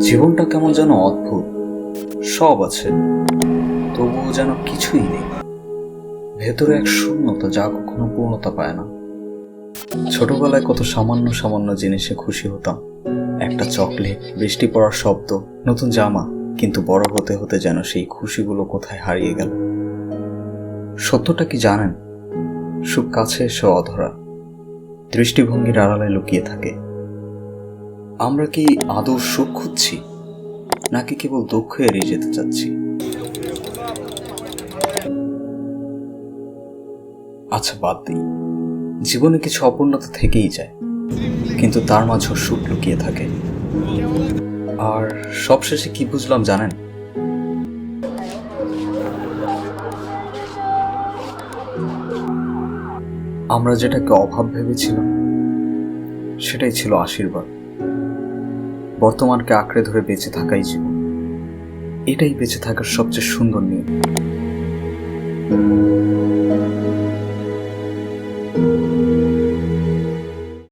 জীবনটা কেমন যেন অদ্ভুত। সব আছে, তবুও যেন কিছুই নেই। ভেতরে এক শূন্যতা যা কখনো পূর্ণতা পায় না। ছোটবেলায় কত সামান্য সামান্য জিনিসে খুশি হতাম। একটা চকলেট, বৃষ্টি পড়ার শব্দ, নতুন জামা, কিন্তু বড় হতে হতে যেন সেই খুশিগুলো কোথায় হারিয়ে গেল। সত্যটা কি জানেন? সুখ কাছে এসে অধরা। দৃষ্টিভঙ্গির আড়ালে লুকিয়ে থাকে। আমরা কি আদৌ সুখ খুঁজছি? নাকি কেবল দুঃখ এড়িয়ে যেতে চাচ্ছি? আচ্ছা বাদ দিই। জীবনে কিছু অপূর্ণতা থেকেই যায়, কিন্তু তার মাঝেও সুখ লুকিয়ে থাকে। আর সবশেষে কি বুঝলাম জানেন? আমরা যেটাকে অভাব ভেবেছিলাম, সেটাই ছিল আশীর্বাদ। বর্তমানকে আঁকড়ে ধরে বেঁচে থাকাই জীবন। এটাই বেঁচে থাকার সবচেয়ে সুন্দর নিয়ম।